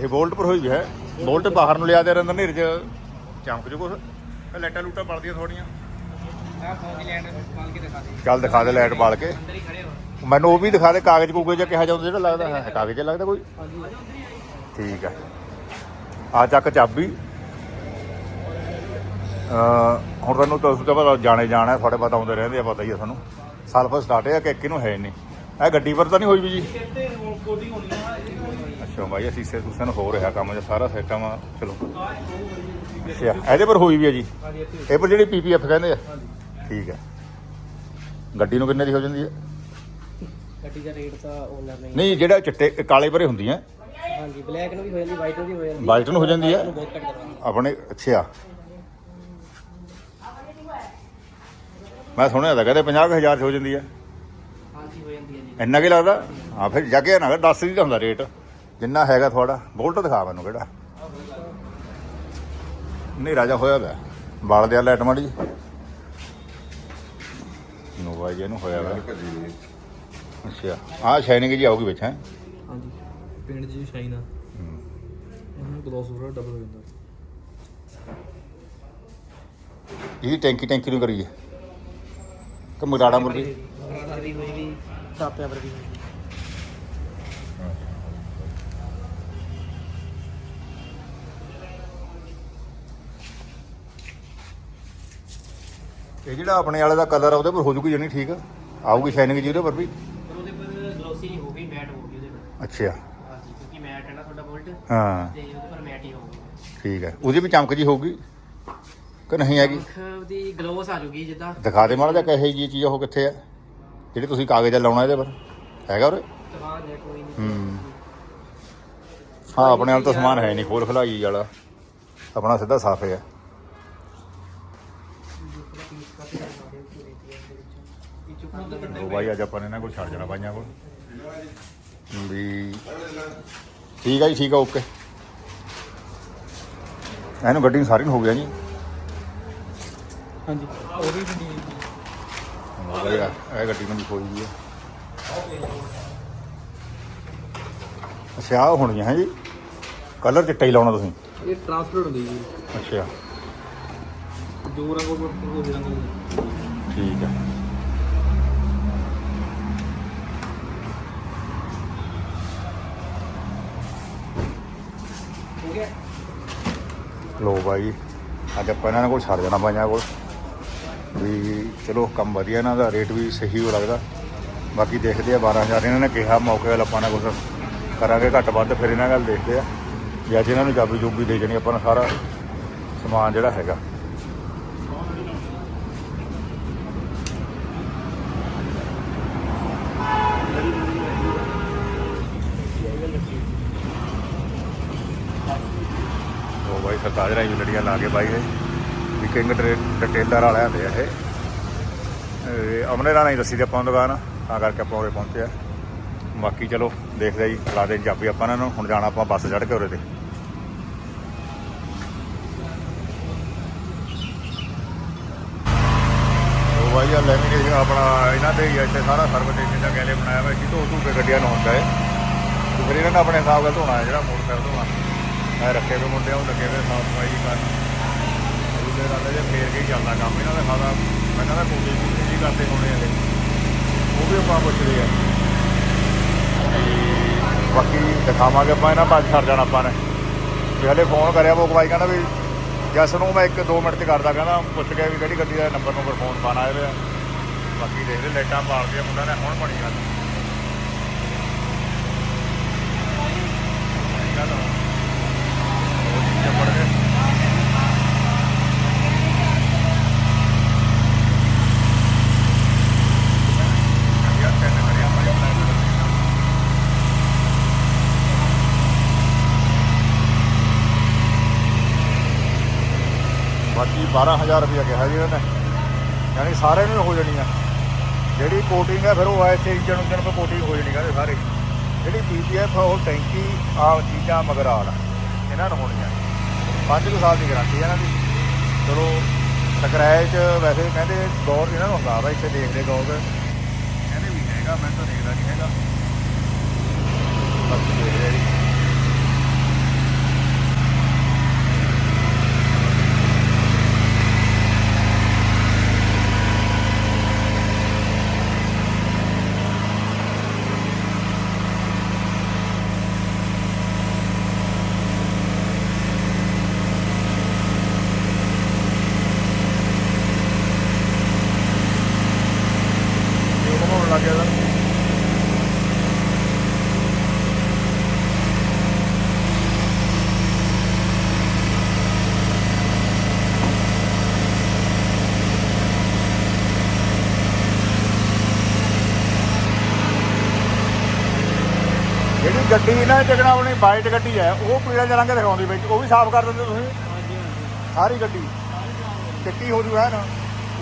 [SPEAKER 1] ਇਹ ਬੋਲਟ ਪਰ ਹੋਈ ਵੀ ਹੈ। ਬੋਲਟ ਬਾਹਰ ਨੂੰ ਲਿਆ ਦੇ ਅੰਦਰ ਨੇਰ ਚ। ਚਮਕ ਜੂ ਕੁਛ। ਲਾਈਟਾਂ ਲੂਟਾਂ ਬਲਦੀਆਂ ਥੋੜੀਆਂ ਚੱਲ ਦਿਖਾ ਦੇ ਲਾਈਟ ਬਾਲ ਕੇ। ਮੈਨੂੰ ਉਹ ਵੀ ਦਿਖਾ ਦੇ ਕਾਗਜ਼ ਕੂਗਜ਼ ਜਿਹਾ ਕਿਹਾ ਜਾਂਦਾ ਜਿਹੜਾ ਲੱਗਦਾ ਹੈ। ਕਾਗਜ਼ ਲੱਗਦਾ ਕੋਈ। ਠੀਕ ਹੈ ਆ ਚੱਕ ਚਾਬੀ। ਹੁਣ ਤੁਹਾਨੂੰ ਤੁਸੀਂ ਤਾਂ ਪਤਾ ਜਾਣੇ ਜਾਣਾ ਹੈ, ਤੁਹਾਡੇ ਪਤਾ ਆਉਂਦੇ ਰਹਿੰਦੇ ਆ ਪਤਾ ਹੀ ਆ ਤੁਹਾਨੂੰ ਸਲਫ ਸਟਾਰਟ ਹੈ ਕਿ ਕਿਹਨੂੰ ਹੈ ਨਹੀਂ। ਇਹ ਗੱਡੀ ਪਰ ਤਾਂ ਨਹੀਂ ਹੋਈ ਵੀ ਜੀ। ਅੱਛਾ ਭਾਈ ਅਸੀਂ ਸੇ ਤੁਸਾਂ ਹੋ ਰਿਹਾ ਕੰਮ ਜਿਹਾ ਸਾਰਾ ਸਿਸਟਮ ਚਲੋ। ਅੱਛਾ ਇਹਦੇ ਪਰ ਹੋਈ ਵੀ ਹੈ ਜੀ। ਇਹ ਪਰ ਜਿਹੜੀ ਪੀਪੀਐਫ ਕਹਿੰਦੇ ਆ। ਠੀਕ ਹੈ। ਗੱਡੀ ਨੂੰ ਕਿੰਨੇ ਦੀ ਹੋ ਜਾਂਦੀ ਹੈ?
[SPEAKER 3] ਗੱਡੀ ਦਾ ਰੇਟ ਤਾਂ ਓਨਰ ਨਹੀਂ
[SPEAKER 1] ਨਹੀਂ ਜਿਹੜਾ ਚਿੱਟੇ ਕਾਲੇ ਭਰੇ ਹੁੰਦੀਆਂ
[SPEAKER 3] ਹਾਂਜੀ ਬਲੈਕ ਨੂੰ ਵੀ ਹੋ ਜਾਂਦੀ ਵਾਈਟ ਨੂੰ ਵੀ ਹੋ ਜਾਂਦੀ।
[SPEAKER 1] ਵਾਈਟ ਨੂੰ ਹੋ ਜਾਂਦੀ ਹੈ। ਆਪਣੇ ਅੱਛਾ। ਮੈਂ ਸੁਣਿਆ ਤਾਂ ਕਹਿੰਦੇ 50000 ਚ ਹੋ ਜਾਂਦੀ ਹੈ
[SPEAKER 3] ਹਾਂਜੀ ਹੋ ਜਾਂਦੀ ਹੈ ਜੀ।
[SPEAKER 1] ਇੰਨਾ ਕੀ ਲੱਗਦਾ? ਹਾਂ ਫਿਰ ਜੱਗੇ ਨਾ ਦੱਸ ਹੀ ਤਾਂ ਹੁੰਦਾ ਰੇਟ। ਜਿੰਨਾ ਹੈਗਾ ਤੁਹਾਡਾ ਬੋਲਟ ਦਿਖਾ ਮੈਨੂੰ ਕਿਹੜਾ। ਨਹੀਂ ਰਾਜਾ ਹੋਇਆ ਪਿਆ। ਬਾਲ ਦਿਆ ਲਾਈਟ ਮਾੜੀ ਨੋ ਬਾਈ ਇਹਨੂੰ ਹੋਇਆ ਵਾ। ਅੱਛਾ ਆਹ ਸ਼ਾਈਨਿੰਗ ਜੀ ਆਊਗੀ ਵਿੱਚ ਹੈ?
[SPEAKER 4] ਹਾਂਜੀ ਪਿੰਡ ਜੀ ਸ਼ਾਈਨਾ ਇਹਨੂੰ ਗਲੋਸ ਹੋਰ ਡਬਲ ਹੋ ਜਾਂਦਾ।
[SPEAKER 1] ਇਹ ਟੈਂਕੀ ਟੈਂਕੀ ਨੂੰ ਕਰੀਏ। ਕਿ ਮਗਰਾੜਾ ਮੁਰਗੀ?
[SPEAKER 3] ਹੋਈ ਵੀ ਹੋਈ ਵੀ।
[SPEAKER 1] ਇਹ ਜਿਹੜਾ ਆਪਣੇ ਵਾਲੇ ਦਾ ਕਲਰ ਆ ਉਹਦੇ ਪਰ ਹੋ ਜੂਗੀ ਜਣੀ ਠੀਕ? ਆਊਗੀ ਸ਼ਾਈਨਿੰਗ ਜੀ ਉਹਦੇ ਪਰ ਵੀ?
[SPEAKER 3] ਪਰ ਉਹਦੇ ਪਰ ਗਲੋਸੀ ਨਹੀਂ ਹੋਊਗੀ ਮੈਟ ਹੋਊਗੀ ਉਹਦੇ ਪਰ।
[SPEAKER 1] ਅੱਛਾ।
[SPEAKER 3] ਹਾਂਜੀ ਕਿਉਂਕਿ ਮੈਟ ਹੈ ਨਾ ਤੁਹਾਡਾ ਬੋਲਟ
[SPEAKER 1] ਹਾਂ।
[SPEAKER 3] ਤੇ ਉਹਦੇ ਪਰ ਮੈਟ ਹੀ ਹੋਊਗੀ।
[SPEAKER 1] ਠੀਕ ਹੈ। ਉਹਦੀ ਵੀ ਚਮਕ ਜੀ ਹੋਊਗੀ? ਕਿ ਨਹੀਂ ਹੈਗੀ?
[SPEAKER 3] ਅੱਖ ਦੀ ਗਲੋਸ ਆ ਜੂਗੀ ਜਿੱਦਾਂ।
[SPEAKER 1] ਦਿਖਾ ਦੇ ਮਾੜਾ ਜਿਹਾ ਕਹੇ ਜੀ ਚੀਜ਼ ਉਹ ਕਿੱਥੇ ਆ? ਜਿਹੜੀ ਤੁਸੀਂ ਕਾਗਜ਼ ਲਾਉਣਾ ਇਹਦੇ ਪਰ। ਹੈਗਾ ਉਰੇ?
[SPEAKER 3] ਦੁਕਾਨ ਹੈ ਕੋਈ ਨਹੀਂ
[SPEAKER 1] ਹੂੰ। ਹਾਂ ਆਪਣੇ ਨਾਲ ਤਾਂ ਸਮਾਨ ਹੈ ਨਹੀਂ ਖੋਲ ਖਲਾਈ ਵਾਲਾ। ਆਪਣਾ ਸਿੱਧਾ ਸਾਫ਼ ਹੈ। ਉਹ ਬਾਈ ਅੱਜ ਆਪਾਂ ਨੇ ਇਹਨਾਂ ਕੋਲ ਛੱਡ ਜਾਣਾ ਬਾਈਆਂ ਕੋਲ। ਵੀ ਠੀਕ ਆ ਜੀ ਠੀਕ ਆ ਓਕੇ। ਇਹਨੂੰ ਗੱਡੀ ਨੂੰ ਸਾਰੀ ਨੂੰ ਹੋ ਗਿਆ ਜੀ।
[SPEAKER 4] ਹਾਂਜੀ। ਉਹ ਵੀ
[SPEAKER 1] ਇਹ ਗੱਡੀ ਨੂੰ ਵੀ ਹੈ ਅੱਛਾ ਆਹ ਹੋਣੀਆਂ ਹੈ ਜੀ। ਕਲਰ ਚਿੱਟਾ ਹੀ ਲਾਉਣਾ ਤੁਸੀਂ।
[SPEAKER 4] ਇਹ ਟ੍ਰਾਂਸਫਰ ਹੁੰਦੀ ਜੀ।
[SPEAKER 1] ਅੱਛਾ।
[SPEAKER 4] ਜੋ ਰੰਗ ਉਹ ਉਹ ਰੰਗ
[SPEAKER 1] ਠੀਕ ਹੈ
[SPEAKER 3] ਹੋ। ਗਿਆ
[SPEAKER 1] ਲੋ ਬਾਈ ਅੱਜ ਆਪਾਂ ਇਹਨਾਂ ਕੋਲ ਛੱਡ ਜਾਣਾ ਬਾਈਆਂ ਕੋਲ। ਵੀ ਚਲੋ ਕੰਮ ਵਧੀਆ ਇਹਨਾਂ ਦਾ ਰੇਟ ਵੀ ਸਹੀ ਹੋ ਲੱਗਦਾ। ਬਾਕੀ ਦੇਖਦੇ ਆ 12000 ਇਹਨਾਂ ਨੇ ਕਿਹਾ, ਮੌਕੇ ਵੱਲ ਆਪਾਂ ਨੇ ਕੁਝ ਕਰਾਂਗੇ ਘੱਟ ਵੱਧ, ਫਿਰ ਇਹਨਾਂ ਗੱਲ ਦੇਖਦੇ ਆ। ਵੀ ਅੱਜ ਇਹਨਾਂ ਨੂੰ ਜਾਬੀ ਚੂਬੀ ਦੇ ਜਣੀ, ਆਪਾਂ ਨੂੰ ਸਾਰਾ ਸਮਾਨ ਜਿਹੜਾ ਹੈਗਾ। ਉਹ ਬਾਈ ਸਰਤਾਜ ਰਾਈ ਲੜੀਆਂ ਲਾ ਕੇ ਬਾਈ ਇਹ। ਕਿੰਗ ਡਿਟੇਲਰ ਵਾਲਿਆਂ ਦੇ ਇਹ। ਇਹ ਅਮਨੇ ਦਾ ਨਹੀਂ ਦੱਸੀ ਤੇ ਆਪਾਂ ਦੁਕਾਨ, ਤਾਂ ਕਰਕੇ ਆਪਾਂ ਉਰੇ ਪਹੁੰਚੇ ਆ। ਬਾਕੀ ਚਲੋ, ਦੇਖਦੇ ਜੀ, ਲਾ ਦੇ ਚਾਬੀ ਆਪਾਂ ਇਹਨਾਂ ਨੂੰ, ਹੁਣ ਜਾਣਾ ਆਪਾਂ ਬੱਸ ਚੜ੍ਹ ਕੇ ਉਰੇ ਤੇ। ਉਹ ਲੈਮੀਨੇਸ਼ਨ ਆਪਣਾ ਇਹਨਾਂ ਦੇ ਹੀ ਇੱਥੇ ਸਾਰਾ ਸਰਵਿਸ ਦਾ ਗੈਲੇ ਬਣਾਇਆ ਹੋਇਆ ਸੀ ਧੋ ਧੂ ਕੇ ਗੱਡੀਆਂ ਨੂੰ ਹੁੰਦਾ ਹੈ ਤੇ ਫਿਰ ਇਹਨਾਂ ਨੇ ਆਪਣੇ ਹਿਸਾਬ ਨਾਲ ਧੋਣਾ ਹੈ, ਜਿਹੜਾ ਮੋਟਰਸਾਈਕਲ ਧੋਣਾ। ਇਹ ਰੱਖੇ ਹੋਏ ਮੁੰਡੇ ਉਹ ਲੱਗੇ ਹੋਏ ਸਾਫ਼ ਸਫ਼ਾਈ ਕਰਨ। ਉਹਦੇ ਨਾਲ ਜੇ ਫੇਰ ਕੇ ਚੱਲਦਾ ਕੰਮ। ਇਹਨਾਂ ਦਾ ਖਾਦਾ, ਮੈਂ ਕਹਿੰਦਾ ਕੋਈ ਵੀ ਜੀ ਕਰਦੇ ਹੋਣੇ ਆ ਇਹ। ਉਹ ਵੀ ਆਪਾਂ ਪੁੱਛਦੇ ਆ। ਬਾਕੀ ਦਿਖਾਵਾਂਗੇ ਆਪਾਂ ਇਹਨਾਂ ਬਾਅਦ ਛੱਡ ਜਾਣਾ ਆਪਾਂ ਨੇ। ਤੇ ਹਲੇ ਫੋਨ ਕਰਿਆ ਉਹ ਬਾਈ, ਕਹਿੰਦਾ ਵੀ ਜਸ ਨੂੰ ਮੈਂ 1-2 ਮਿੰਟ ਚ ਕਰਦਾ, ਕਹਿੰਦਾ ਪੁੱਛ ਗਿਆ ਵੀ ਕਿਹੜੀ ਗੱਡੀ ਦਾ ਨੰਬਰ ਨੰਬਰ ਫੋਨ ਪਾਣਾ ਆਇਆ ਬਾਕੀ ਦੇਖਦੇ ਲਾਈਟਾਂ ਬਾਲਦੇ ਕੇ ਮੁੰਡਾ ਨੇ, ਹੁਣ ਬਣੀ ਗੱਲ ਸਹੀ ਗੱਲ ਆ। ਉਹ ਚੀਜ਼ਾਂ ਪੜ ਗਏ ਯਾਰ ਤਿੰਨ ਕਰਿਆ ਮੈਂ plan ਕਰਦਾ। ਬਾਕੀ 12000 ਰੁਪਇਆ ਕਿਹਾ ਜੀ ਉਹਨੇ। ਨੇ ਯਾਨੀ ਸਾਰਿਆਂ ਨੂੰ ਹੋ ਜਾਣੀ ਆ। ਜਿਹੜੀ ਕੋਟਿੰਗ ਹੈ ਫਿਰ ਉਹ ਐਸੇ ਇੰਜਣ ਉਂਜਣ ਤੇ ਕੋਟਿੰਗ ਹੋ ਜਾਣੀ ਕਹਿੰਦੇ ਸਾਰੇ। ਜਿਹੜੀ ਪੀਪੀਐਫ ਉਹ ਟੈਂਕੀ ਆ ਚੀਜ਼ਾਂ ਮਗਰ ਆਲ ਇਹਨਾਂ ਨੂੰ ਹੋਣੀਆਂ। 5 ਸਾਲ ਦੀ ਗਾਰੰਟੀ ਇਹਨਾਂ ਦੀ। ਚਲੋ, ਸਕਰੈਚ ਵੈਸੇ ਕਹਿੰਦੇ ਗੌਰ ਇਹਨਾਂ ਨੂੰ ਹੁੰਦਾ ਵਾ, ਇੱਥੇ ਦੇਖਦੇ ਗੌਰ ਕਹਿੰਦੇ ਵੀ ਹੈਗਾ, ਮੈਂ ਤਾਂ ਦੇਖਦਾ ਨਹੀਂ ਹੈਗਾ। ਬਾਕੀ ਦੇਖਦੇ ਆ ਜੀ ਇਹ ਘੁਮਾਉਣ ਲੱਗ ਗਿਆ ਤਾਂ ਗੱਡੀ ਨਾ ਜਗਣਾ ਆਪਣੀ ਵਾਈਟ ਗੱਡੀ ਹੈ ਉਹ ਪੀਲੇ ਜਿਹੇ ਰੰਗ ਦਿਖਾਉਂਦੀ ਵਿੱਚ ਉਹ ਵੀ ਸਾਫ਼ ਕਰ ਦਿੰਦੇ ਤੁਸੀਂ। ਸਾਰੀ ਗੱਡੀ। ਚਿੱਟੀ ਹੋ ਜੂ ਹੈ ਨਾ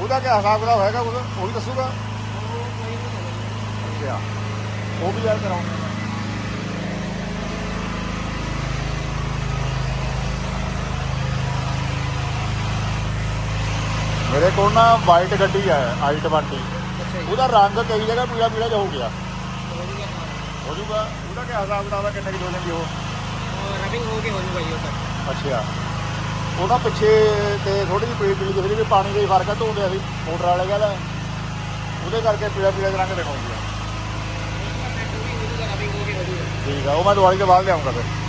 [SPEAKER 1] ਉਹਦਾ ਕੀ ਹਿਸਾਬ ਕਿਤਾਬ ਉਹਦਾ ਉਹ ਵੀ ਦੱਸੂਗਾ। ਅੱਛਾ ਉਹ ਵੀ ਯਾਰ ਕਰਾਉਂਦੇ ਮੇਰੇ ਕੋਲ ਨਾ ਵਾਈਟ ਗੱਡੀ ਹੈ i20
[SPEAKER 3] ਅੱਛਾ ਜੀ।
[SPEAKER 1] ਉਹਦਾ ਰੰਗ ਕਈ ਜਗ੍ਹਾ ਪੀਲਾ ਪੀਲਾ ਜਿਹਾ ਹੋ ਗਿਆ।
[SPEAKER 3] ਹੋ
[SPEAKER 1] ਉਹਦਾ ਕੀ ਹਿਸਾਬ ਕਿਤਾਬ ਹੈ ਕਿੰਨੇ ਕਿਲੋ ਲੈਂਦੀ ਉਹ?
[SPEAKER 3] ਰਬਿੰਗ ਹੋ ਕੇ ਹੋ ਜੂਗਾ ਜੀ ਉਹ ਸਰ
[SPEAKER 1] ਅੱਛਾ। ਉਹਦਾ ਪਿੱਛੇ ਤੇ ਥੋੜੀ ਜਿਹੀ ਪੀਲੀ ਪੀਲੀ ਦਿਖਦੀ ਵੀ ਪਾਣੀ ਦਾ ਹੀ ਫ਼ਰਕ ਹੈ ਧੋਂਦੇ ਅਸੀਂ ਮੋਟਰ ਵਾਲੇ ਕਹਿੰਦਾ। ਉਹਦੇ ਕਰਕੇ ਪੀਲਾ ਪੀਲਾ ਜਿਹਾ ਰੰਗ ਦਿਖਾਉਂਦੀ ਆ।
[SPEAKER 3] ਰਬਿੰਗ ਹੋ ਕੇ ਹੋ ਜੂਗਾ
[SPEAKER 1] ਠੀਕ ਆ ਉਹ ਮੈਂ ਦਿਵਾਲੀ ਤੋਂ ਬਾਅਦ ਲਿਆਉਂਗਾ ਫਿਰ।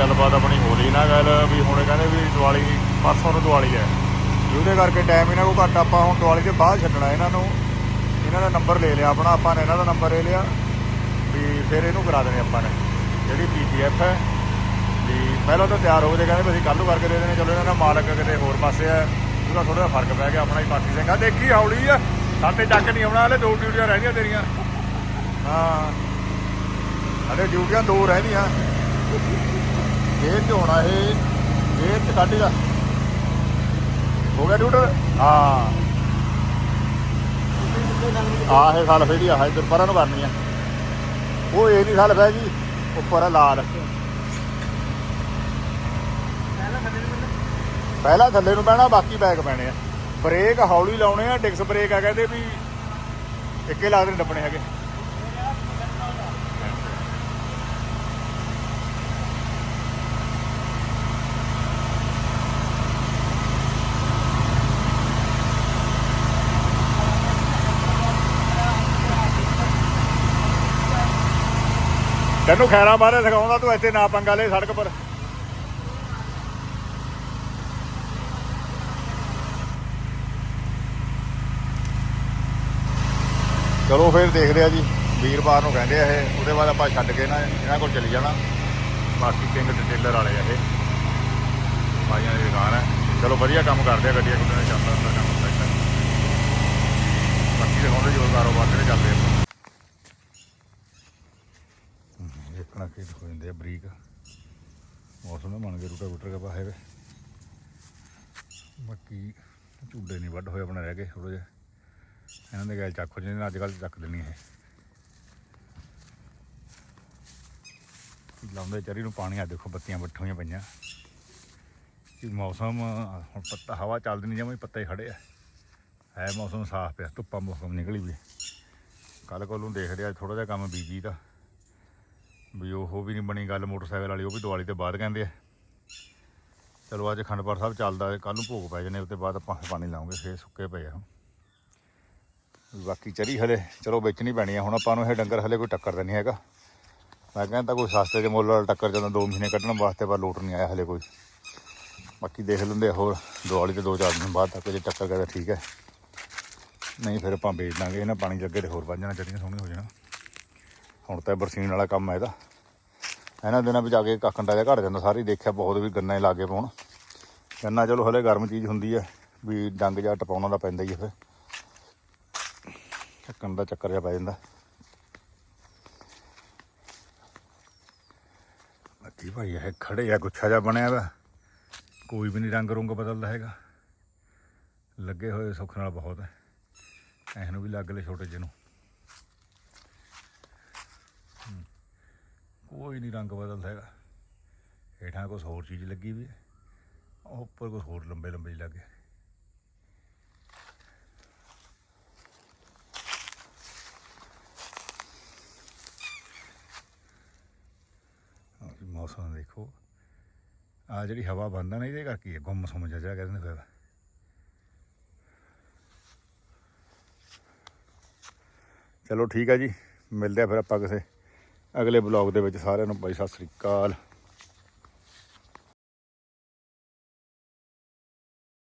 [SPEAKER 1] ਗੱਲਬਾਤ ਆਪਣੀ ਹੋ ਰਹੀ ਨਾ ਗੱਲ ਵੀ ਹੁਣ ਕਹਿੰਦੇ ਵੀ ਦੀਵਾਲੀ ਪਰਸੋਂ ਨੂੰ ਦੀਵਾਲੀ ਹੈ। ਵੀ ਉਹਦੇ ਕਰਕੇ ਟਾਈਮ ਇਹਨਾਂ ਕੋਲ ਘੱਟ ਆਪਾਂ ਹੁਣ ਦੀਵਾਲੀ ਦੇ ਬਾਅਦ ਛੱਡਣਾ ਇਹਨਾਂ ਨੂੰ। ਇਹਨਾਂ ਦਾ ਨੰਬਰ ਲੈ ਲਿਆ ਆਪਣਾ, ਆਪਾਂ ਨੇ ਇਹਨਾਂ ਦਾ ਨੰਬਰ ਲੈ ਲਿਆ। ਵੀ ਫਿਰ ਇਹਨੂੰ ਕਰਾ ਦੇਣੇ ਆਪਾਂ ਨੇ। ਜਿਹੜੀ ਪੀਪੀਐਫ ਹੈ। ਵੀ ਪਹਿਲਾਂ ਤਾਂ ਤਿਆਰ ਹੋ ਗਏ, ਕਹਿੰਦੇ ਵੀ ਅਸੀਂ ਕੱਲ੍ਹ ਨੂੰ ਕਰਕੇ ਦੇ ਦੇਣੇ, ਚਲੋ ਇਹਨਾਂ ਦਾ ਮਾਲਕ ਕਿਤੇ ਹੋਰ ਪਾਸੇ ਹੈ। ਉਹਦਾ ਥੋੜਾ ਜਿਹਾ ਫ਼ਰਕ ਪੈ ਗਿਆ, ਆਪਣਾ ਹੀ ਪਾਠੀ ਸਿੰਘ ਆ। ਦੇਖੀ ਹੌਲੀ ਆ। ਸਾਡੇ ਚੱਕ ਨਹੀਂ ਆਉਣਾ, ਹਲੇ ਦੋ ਡਿਊਟੀਆਂ ਰਹਿੰਦੀਆਂ ਤੇਰੀਆਂ। ਹਾਂ। ਹਲੇ ਡਿਊਟੀਆਂ ਦੋ ਰਹਿੰਦੀਆਂ ਇਹ ਚ ਹੋਣਾ ਇਹ ਇਹ ਚ ਕੱਢ ਦਾ। ਹੋ ਗਿਆ ਡਿਊਟਰ ਹਾਂ। ਆਹ ਇਹ ਸਾਲ ਫੇੜੀ ਆ, ਇਧਰ ਪਰਾਂ ਨੂੰ ਕਰਨੀ ਆ। ਉਹ ਇਹ ਨਹੀਂ ਸਾਲ ਫੈ ਜੀ ਉੱਪਰ ਆ ਲਾਲ। ਪਹਿਲਾਂ ਥੱਲੇ ਨੂੰ ਪੈਣਾ ਬਾਕੀ ਬੈਗ ਪੈਣੇ ਆ। ਬ੍ਰੇਕ ਹੌਲੀ ਲਾਉਣੇ ਆ ਡਿਕਸ ਬ੍ਰੇਕ ਆ ਕਹਿੰਦੇ ਵੀ, ਇੱਕੇ ਲੱਗਦੇ ਦੇ ਡੱਬਣੇ ਹੈਗੇ। ਤੈਨੂੰ ਖੈਰਾ ਬਾਰੇ ਸਿਖਾਉਂਦਾ, ਤੂੰ ਇੱਥੇ ਨਾ ਪੰਗਾ ਲੈ ਸੜਕ ਪਰ। ਚਲੋ ਫਿਰ ਦੇਖਦੇ ਆ ਜੀ, ਵੀਰਵਾਰ ਨੂੰ ਕਹਿੰਦੇ ਆ ਇਹ, ਉਹਦੇ ਬਾਅਦ ਆਪਾਂ ਛੱਡ ਕੇ ਨਾ ਇਹਨਾਂ ਕੋਲ ਚਲੀ ਜਾਣਾ। ਬਾਕੀ ਕਿੰਗ ਡਿਟੇਲਰ ਵਾਲੇ ਆ ਇਹ। ਭਾਈਆਂ ਦੀ ਦੁਕਾਨ ਹੈ ਚਲੋ ਵਧੀਆ ਕੰਮ ਕਰਦੇ ਆ, ਗੱਡੀਆਂ ਗੁੱਡੀਆਂ ਚੱਲਦਾ ਹੁੰਦਾ, ਕੰਮ ਪੈਂਦਾ ਬਾਕੀ ਦਿਖਾਉਂਦੇ ਜੋ ਕਾਰੋਬਾਰ ਕਿਹੜੇ ਚੱਲਦੇ ਆ। ਦੇਖਣਾ ਕੀ ਹੋ ਜਾਂਦੇ ਆ, ਬਰੀਕ। ਮੌਸਮ ਦੇ ਬਣ ਕੇ ਰੂਟਾ ਰੂਟਰ ਕੇ ਪਾਹੇ ਬਾਕੀ ਝੂਡੇ ਨਹੀਂ ਵੱਢ ਹੋਏ ਆਪਣਾ ਰਹਿ ਗਏ ਥੋੜੇ ਜਿਹਾ। ਇਹਨਾਂ ਦੇ ਗੈਲ ਚੱਕ ਹੋ ਜਾਂਦੇ ਅੱਜ ਕੱਲ੍ਹ ਚੱਕ ਦੇਣੀ ਇਹ। ਲਾਉਂਦੇ ਚਰੀ ਨੂੰ ਪਾਣੀ ਆ ਦੇਖੋ ਬੱਤੀਆਂ ਬੱਠੀਆਂ ਪਈਆਂ। ਕਿ ਮੌਸਮ, ਹੁਣ ਪੱਤਾ, ਹਵਾ ਚੱਲਦੀ ਨਹੀਂ ਜਮਾਂ ਪੱਤੇ ਖੜੇ ਆ। ਹੈ ਮੌਸਮ ਸਾਫ਼ ਪਿਆ, ਧੁੱਪਾਂ ਮੌਸਮ ਨਿਕਲੀ ਵੀ। ਕੱਲ ਕੋਲੋਂ ਦੇਖਦੇ ਆ ਥੋੜਾ ਜਿਹਾ ਕੰਮ ਬੀਜੀ ਦਾ ਵੀ ਉਹ ਵੀ ਨਹੀਂ ਬਣੀ ਗੱਲ ਮੋਟਰਸਾਈਕਲ ਵਾਲੀ, ਉਹ ਵੀ ਦੀਵਾਲੀ ਤੇ ਬਾਅਦ ਕਹਿੰਦੇ ਆ। ਚਲੋ ਅੱਜ ਖੰਡਪੁਰ ਸਾਹਿਬ ਚੱਲਦਾ ਕੱਲ ਨੂੰ ਭੋਗ ਪੈ ਜਨੇ ਉੱਤੇ ਬਾਅਦ ਆਪਾਂ ਪਾਣੀ ਲਾਉਂਗੇ, ਫੇਰ ਸੁੱਕੇ ਪਏ ਆ ਬਾਕੀ ਚਰੀ ਹਲੇ, ਚਲੋ ਵੇਚਣੀ ਪੈਣੀ ਆ, ਹੁਣ ਆਪਾਂ ਨੂੰ ਇਹ ਡੰਗਰ ਹਲੇ ਕੋਈ ਟੱਕਰ ਤਾਂ ਨਹੀਂ ਹੈਗਾ। ਮੈਂ ਕਹਿੰਦਾ ਕੋਈ ਸਸਤੇ ਦੇ ਮੁੱਲ ਵਾਲਾ ਟੱਕਰ ਜਦੋਂ 2 ਮਹੀਨੇ ਕੱਢਣ ਵਾਸਤੇ ਪਰ ਲੋਟ ਨਹੀਂ ਆਇਆ ਹਲੇ ਕੋਈ। ਬਾਕੀ ਦੇਖ ਲੈਂਦੇ ਹੋਰ ਦੀਵਾਲੀ ਤੇ 2-4 ਦਿਨ ਬਾਅਦ ਤੱਕ ਜੇ ਟੱਕਰ ਗਿਆ ਤਾਂ ਠੀਕ ਹੈ। ਨਹੀਂ, ਫਿਰ ਆਪਾਂ ਵੇਚ ਦਾਂਗੇ, ਇਹਨਾਂ ਪਾਣੀ ਜੱਗੇ ਤੇ ਹੋਰ ਵੱਧ ਜਾਣਾ ਚੜੀਆਂ ਸੋਹਣੀਆਂ ਹੋ ਜਾਣਾ। ਹੁਣ ਤਾਂ ਬਰਸੀਨ ਵਾਲਾ ਕੰਮ ਹੈ ਇਹਦਾ। ਇਹਨਾਂ ਦਿਨਾਂ ਵਿੱਚ ਜਾ ਕੇ ਕੱਖੰਡਾ ਜਿਹਾ ਘਟ ਜਾਂਦਾ, ਸਾਰੀ ਦੇਖਿਆ ਬਹੁਤ ਵੀ ਗੰਨਾ ਹੀ ਲਾਗੇ ਪਾਉਣ। ਗੰਨਾ ਚਲੋ ਹਲੇ ਗਰਮ ਚੀਜ਼ ਹੁੰਦੀ ਹੈ ਵੀ ਡੰਗ ਜਾਂ ਟਪਾਉਣਾ ਦਾ ਪੈਂਦਾ ਹੀ ਹੈ ਫਿਰ। ਢੱਕਣ ਦਾ ਚੱਕਰ ਜਿਹਾ ਪੈ ਜਾਂਦਾ। ਬਾਕੀ ਭਾਈ, ਇਹ ਖੜੇ ਆ, ਗੁੱਛਾ ਜਿਹਾ ਬਣਿਆ ਵਾ। ਕੋਈ ਵੀ ਨਹੀਂ ਰੰਗ ਰੁੰਗ ਬਦਲਦਾ ਹੈਗਾ। ਲੱਗੇ ਹੋਏ ਸੁੱਖ ਨਾਲ ਬਹੁਤ ਹੈ ਇਹਨੂੰ ਵੀ ਲੱਗ ਲੈ ਛੋਟੇ ਜਿਹੇ ਨੂੰ। ਕੋਈ ਨਹੀਂ ਰੰਗ ਬਦਲਦਾ ਹੈਗਾ। ਹੇਠਾਂ ਕੁਛ ਹੋਰ ਚੀਜ਼ ਲੱਗੀ ਵੀ ਹੈ ਉੱਪਰ ਕੁਛ ਹੋਰ ਲੰਬੇ ਲੰਬੇ ਜਿਹੇ ਲੱਗੇ ਮੌਸਮ ਦੇਖੋ। ਆ ਜਿਹੜੀ ਹਵਾ ਬੰਦਾ ਨਾ ਇਹਦੇ ਕਰਕੇ ਹੈ, ਗੁੰਮ ਸਮਝ ਜਾ ਕਹਿੰਦੇ ਨੇ ਫਿਰ। ਚਲੋ ਠੀਕ ਹੈ ਜੀ ਮਿਲਦੇ ਆ ਫਿਰ ਆਪਾਂ ਕਿਸੇ ਅਗਲੇ ਬਲੌਗ ਦੇ ਵਿੱਚ ਸਾਰਿਆਂ ਨੂੰ ਬਾਈ ਸਤਿ ਸ੍ਰੀ ਅਕਾਲ।